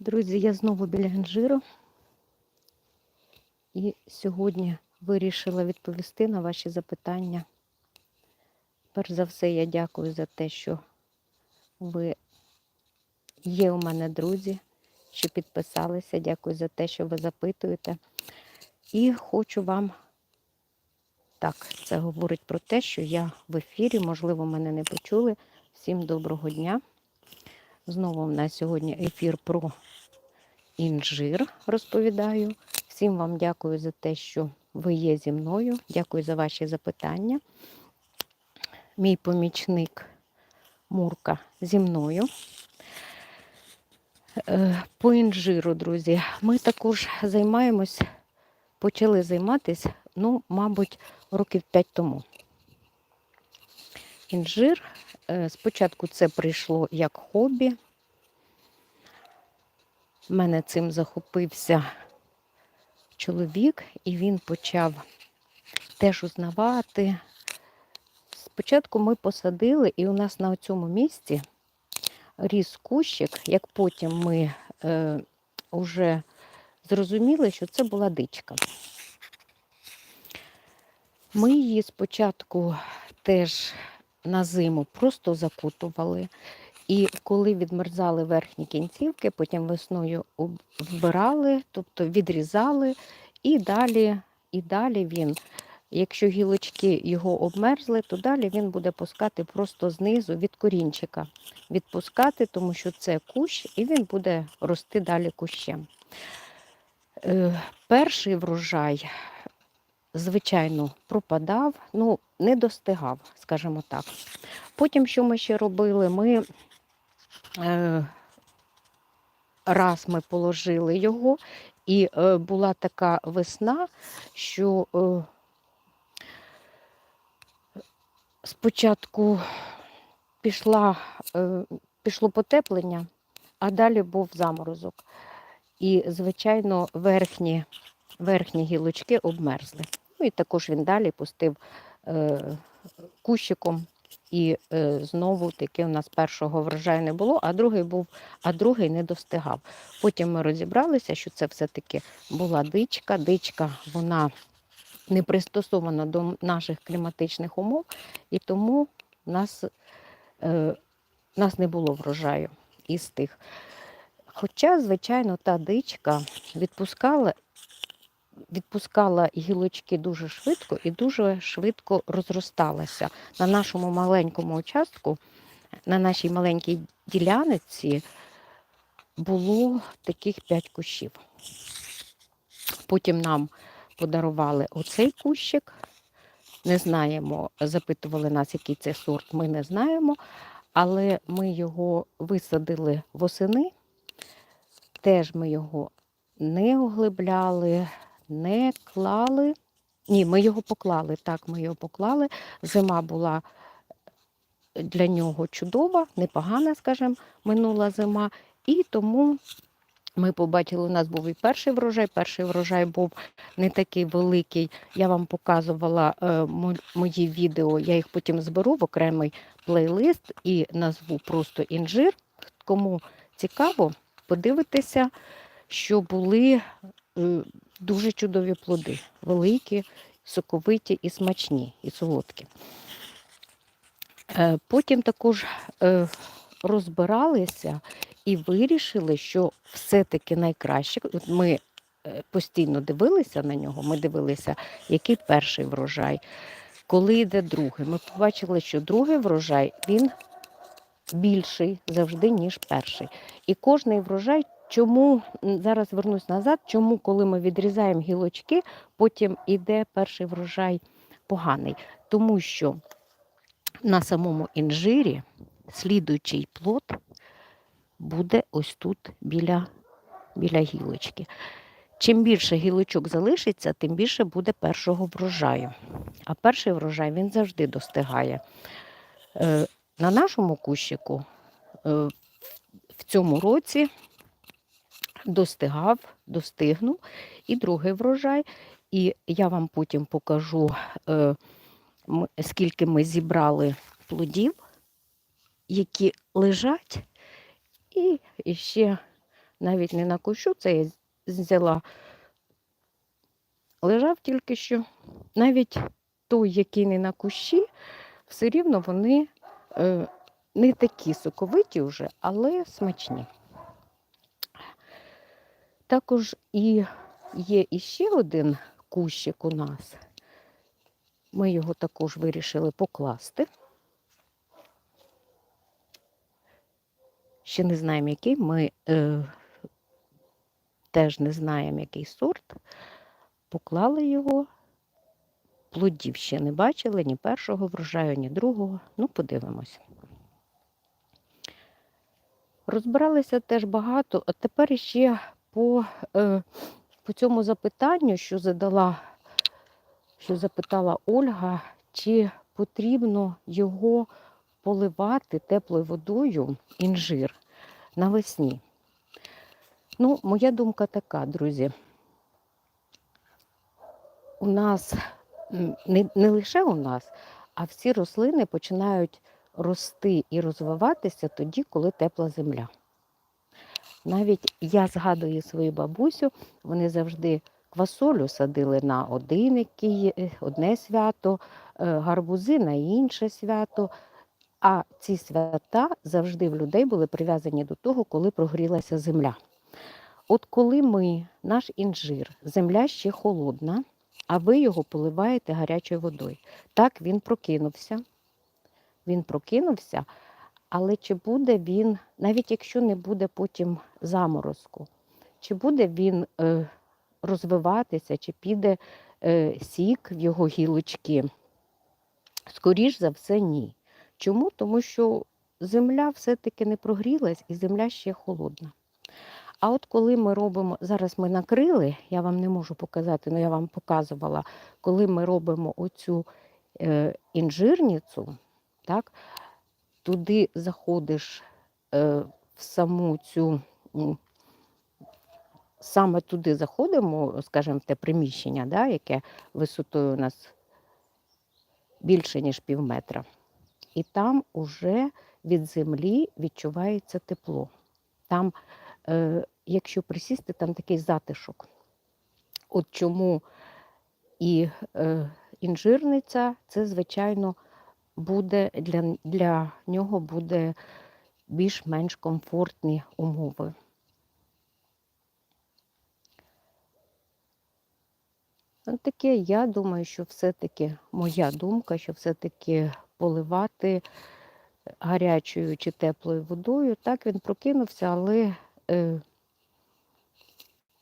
Друзі, я знову біля інжиру. І сьогодні вирішила відповісти на ваші запитання. Перш за все, я дякую за те, що ви є у мене друзі, що підписалися. Дякую за те, що ви запитуєте. І хочу вам, так, це говорить про те, що я в ефірі, можливо, мене не почули. Всім доброго дня. Знову в нас сьогодні ефір про інжир розповідаю. Всім вам дякую за те, що ви є зі мною. Дякую за ваші запитання. Мій помічник Мурка зі мною. Е, По інжиру, друзі, ми також займаємось, почали займатися, ну, мабуть, років 5 тому. Інжир. е, Спочатку це прийшло як хобі. Мене цим захопився чоловік, і він почав теж узнавати. Спочатку ми посадили, і у нас на цьому місці ріс кущик, як потім ми е, вже зрозуміли, що це була дичка. Ми її спочатку теж на зиму просто закутували. І коли відмерзали верхні кінцівки, потім весною вбирали, тобто відрізали, і далі, і далі він, якщо гілочки його обмерзли, то далі він буде пускати просто знизу від корінчика. Відпускати, тому що це кущ, і він буде рости далі кущем. Е, перший врожай, звичайно, пропадав, ну, не достигав, скажімо так. Потім, що ми ще робили, ми раз ми положили його, і е, була така весна, що е, спочатку пішла, е, пішло потеплення, а далі був заморозок. І, звичайно, верхні, верхні гілочки обмерзли. Ну і також він далі пустив е, кущиком і е, знову таки у нас першого врожаю не було, а другий був, а другий не достигав. Потім ми розібралися, що це все-таки була дичка. Дичка вона не пристосована до наших кліматичних умов, і тому нас, е, нас не було врожаю із тих. Хоча, звичайно, та дичка відпускала відпускала гілочки дуже швидко і дуже швидко розросталася. На нашому маленькому участку, на нашій маленькій діляниці було таких п'ять кущів. Потім нам подарували оцей кущик. Не знаємо, запитували нас, який це сорт, ми не знаємо, але ми його висадили восени. Теж ми його не оглибляли, не клали. Ні, ми його поклали. Так, ми його поклали. Зима була для нього чудова, непогана, скажімо, минула зима. І тому ми побачили, у нас був і перший врожай. Перший врожай був не такий великий. Я вам показувала е, мої відео, я їх потім зберу в окремий плейлист і назву просто інжир. Кому цікаво, подивитися, що були е, дуже чудові плоди, великі, соковиті і смачні, і солодкі. Е, Потім також е, розбиралися і вирішили, що все-таки найкраще. Ми е, постійно дивилися на нього, ми дивилися, який перший врожай, коли йде другий. Ми побачили, що другий врожай він більший завжди, ніж перший. І кожний врожай, чому зараз вернусь назад, чому, коли ми відрізаємо гілочки, потім іде перший врожай поганий. Тому що на самому інжирі слідуючий плод буде ось тут біля, біля гілочки. Чим більше гілочок залишиться, тим більше буде першого врожаю. А перший врожай він завжди достигає. Е, На нашому кущику е, в цьому році достигав, достигнув і другий врожай. І я вам потім покажу, е, скільки ми зібрали плодів, які лежать, і ще навіть не на кущу, це я взяла, лежав тільки що. Навіть той, який не на кущі, все рівно вони е, не такі соковиті вже, але смачні. Також і є іще один кущик у нас. Ми його також вирішили покласти. Ще не знаємо, який. Ми е, теж не знаємо, який сорт. Поклали його. Плодів ще не бачили, ні першого врожаю, ні другого. Ну, подивимось. Розбиралися теж багато, а тепер ще по, е, по цьому запитанню, що задала, що запитала Ольга, чи потрібно його поливати теплою водою інжир навесні. Ну, моя думка така, друзі. У нас не, не лише у нас, а всі рослини починають рости і розвиватися тоді, коли тепла земля. Навіть я згадую свою бабусю, вони завжди квасолю садили на один, е, одне свято, е, гарбузи на інше свято. А ці свята завжди в людей були прив'язані до того, коли прогрілася земля. От коли ми, наш інжир, земля ще холодна, а ви його поливаєте гарячою водою. Так, він прокинувся. Він прокинувся, але чи буде він, навіть якщо не буде потім заморозку, чи буде він е, розвиватися, чи піде е, сік в його гілочки? Скоріш за все, ні. Чому? Тому що земля все-таки не прогрілась і земля ще холодна. А от коли ми робимо, зараз ми накрили, я вам не можу показати, але я вам показувала, коли ми робимо оцю е, інжирницю, так, туди заходиш е, в саму цю, саме туди заходимо, скажімо, в те приміщення, да, яке висотою у нас більше, ніж пів метра. І там уже від землі відчувається тепло. Там, е, якщо присісти, там такий затишок. От чому і е, інжирниця, це, звичайно, буде для, для нього буде більш-менш комфортні умови. Таке, я думаю, що все-таки моя думка, що все-таки поливати гарячою чи теплою водою. Так він прокинувся, але е,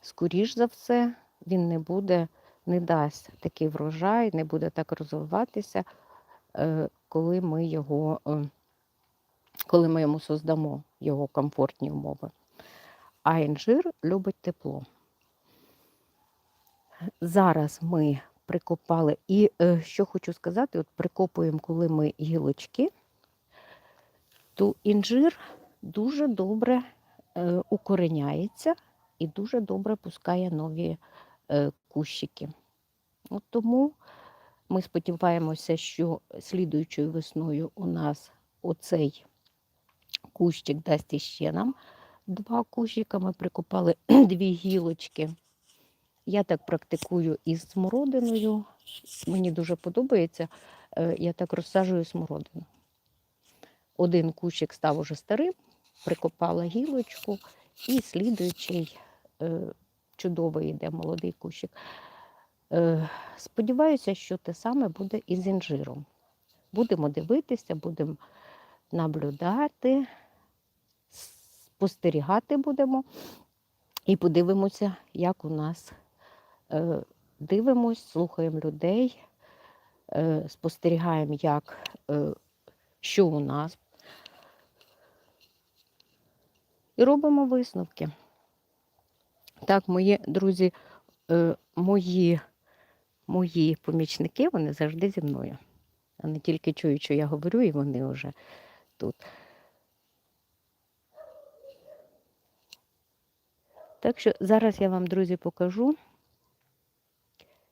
скоріш за все він не буде, не дасть такий врожай, не буде так розвиватися, е, коли ми його, е, коли ми йому создамо його комфортні умови. А інжир любить тепло. Зараз ми прикопали, і е, що хочу сказати, от прикопуємо, коли ми гілочки, то інжир дуже добре е, укореняється і дуже добре пускає нові е, кущики. От тому ми сподіваємося, що слідуючою весною у нас оцей кущик дасть іще нам два кущика. Ми прикопали дві гілочки. Я так практикую із смородиною. Мені дуже подобається. Е, Я так розсаджую смородину. Один кущик став уже старим, прикопала гілочку, і слідуючий е, чудовий йде молодий кущик. Е, Сподіваюся, що те саме буде і з інжиром. Будемо дивитися, будемо наблюдати, спостерігати будемо і подивимося, як у нас е, дивимось, слухаємо людей, е, спостерігаємо, як, що у нас. І робимо висновки. Так, мої друзі, мої, мої помічники, вони завжди зі мною. Вони тільки чують, що я говорю, і вони вже тут. Так що зараз я вам, друзі, покажу,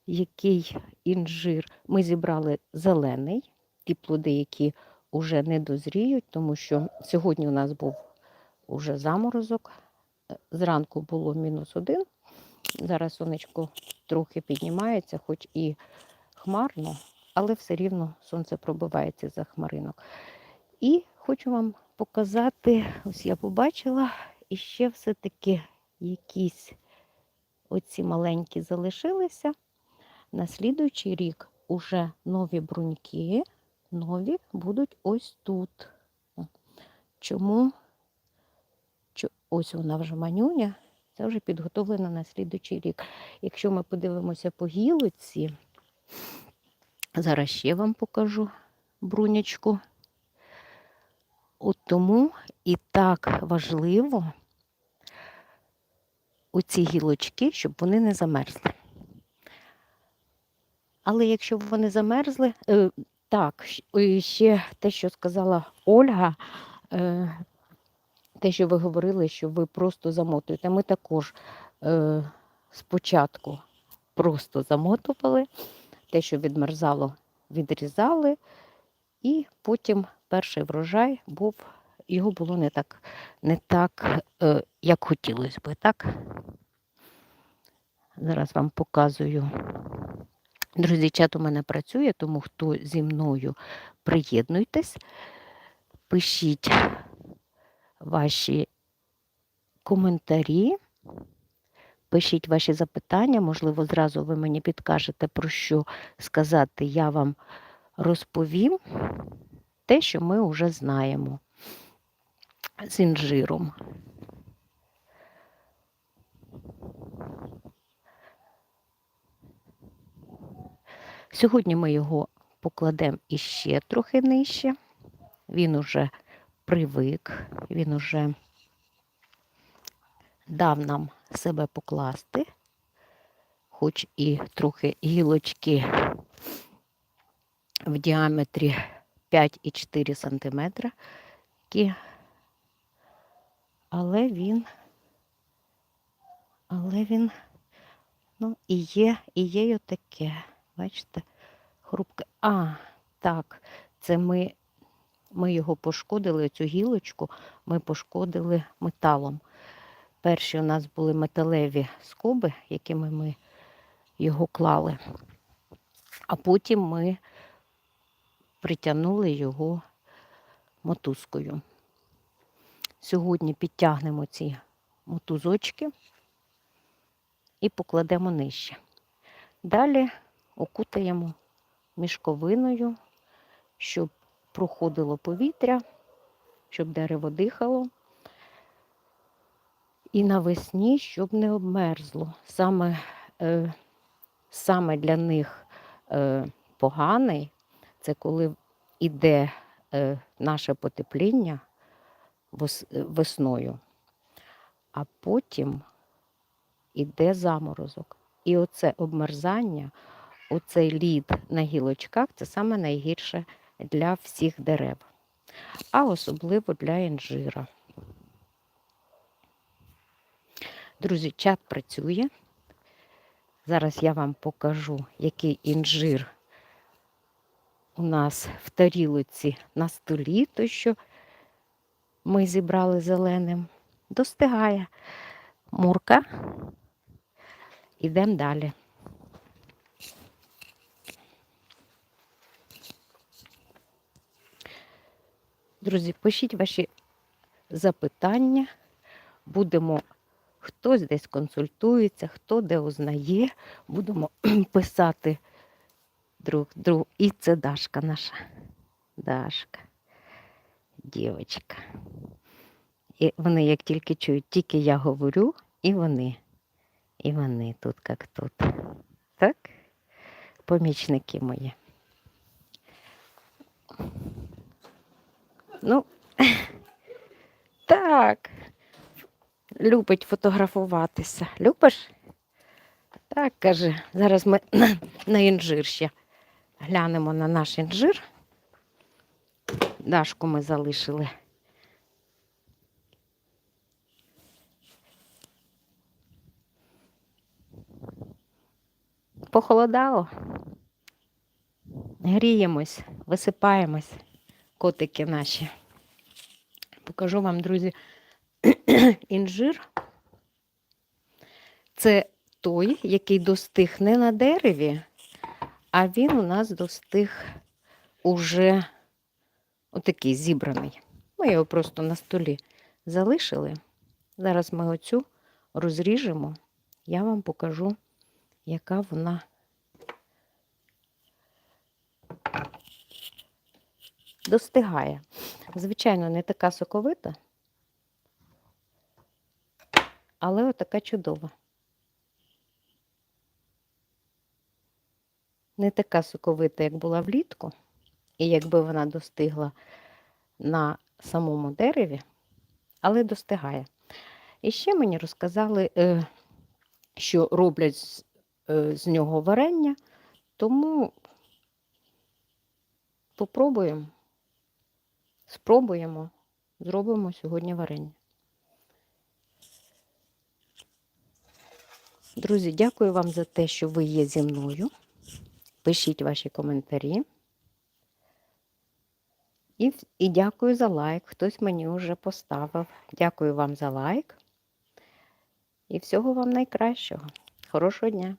який інжир. Ми зібрали зелений, ті плоди, які вже не дозріють, тому що сьогодні у нас був уже заморозок, зранку було мінус один. Зараз сонечко трохи піднімається, хоч і хмарно, але все рівно сонце пробивається за хмаринок. І хочу вам показати, ось я побачила, і ще все-таки якісь оці маленькі залишилися. На слідуючий рік уже нові бруньки, нові будуть ось тут. Чому? Ось вона вже манюня, це вже підготовлена на слідуючий рік. Якщо ми подивимося по гілоці, зараз ще вам покажу брунячку. От тому і так важливо оці гілочки, щоб вони не замерзли. Але якщо вони замерзли, е, так, е, ще те, що сказала Ольга, е, те, що ви говорили, що ви просто замотуєте. Ми також е, спочатку просто замотували, те, що відмерзало, відрізали, і потім перший врожай був, його було не так, не так е, як хотілося би, так? Зараз вам показую. Друзі, чат у мене працює, тому хто зі мною приєднуйтесь, пишіть ваші коментарі, пишіть ваші запитання, можливо, зразу ви мені підкажете, про що сказати, я вам розповім те, що ми вже знаємо з інжиром. Сьогодні ми його покладемо іще трохи нижче. Він уже привик, він уже дав нам себе покласти, хоч і трохи гілочки в діаметрі 5,4 см, які, але він, але він, ну, і є, і є й отаке, бачите, хрупке. А, так, це ми, ми його пошкодили, цю гілочку ми пошкодили металом. Перші у нас були металеві скоби, якими ми його клали, а потім ми притягнули його мотузкою. Сьогодні підтягнемо ці мотузочки і покладемо нижче. Далі окутаємо мішковиною, щоб проходило повітря, щоб дерево дихало. І навесні, щоб не обмерзло. Саме, е, саме для них е, поганий це коли йде е, наше потепління весною, а потім іде заморозок. І оце обмерзання, оцей лід на гілочках це саме найгірше для всіх дерев, а особливо для інжира. Друзі, чат працює. Зараз я вам покажу, який інжир у нас в тарілоці на столі, той, що ми зібрали зеленим. Достигає мурка. Ідемо далі. Друзі, пишіть ваші запитання. Будемо хтось десь консультується, хто де узнає. Будемо писати друг другу. І це Дашка наша. Дашка. Дівочка. І вони, як тільки чують, тільки я говорю, і вони. І вони тут, як тут. Так? Помічники мої. Ну, так. Любить фотографуватися. Любиш? Так, каже. Зараз ми на, інжир ще глянемо на наш інжир. Дашку ми залишили. Похолодало. Гріємось, висипаємось, котики наші. Покажу вам, друзі, інжир. Це той, який достиг не на дереві, а він у нас достиг уже отакий зібраний. Ми його просто на столі залишили. Зараз ми оцю розріжемо. Я вам покажу, яка вона достигає. Звичайно, не така соковита, але отака чудова. Не така соковита, як була влітку, і якби вона достигла на самому дереві, але достигає. І ще мені розказали, е, що роблять е, з нього варення, тому попробуємо, спробуємо, зробимо сьогодні варення. Друзі, дякую вам за те, що ви є зі мною. Пишіть ваші коментарі. І, і дякую за лайк. Хтось мені вже поставив. Дякую вам за лайк. І всього вам найкращого. Хорошого дня!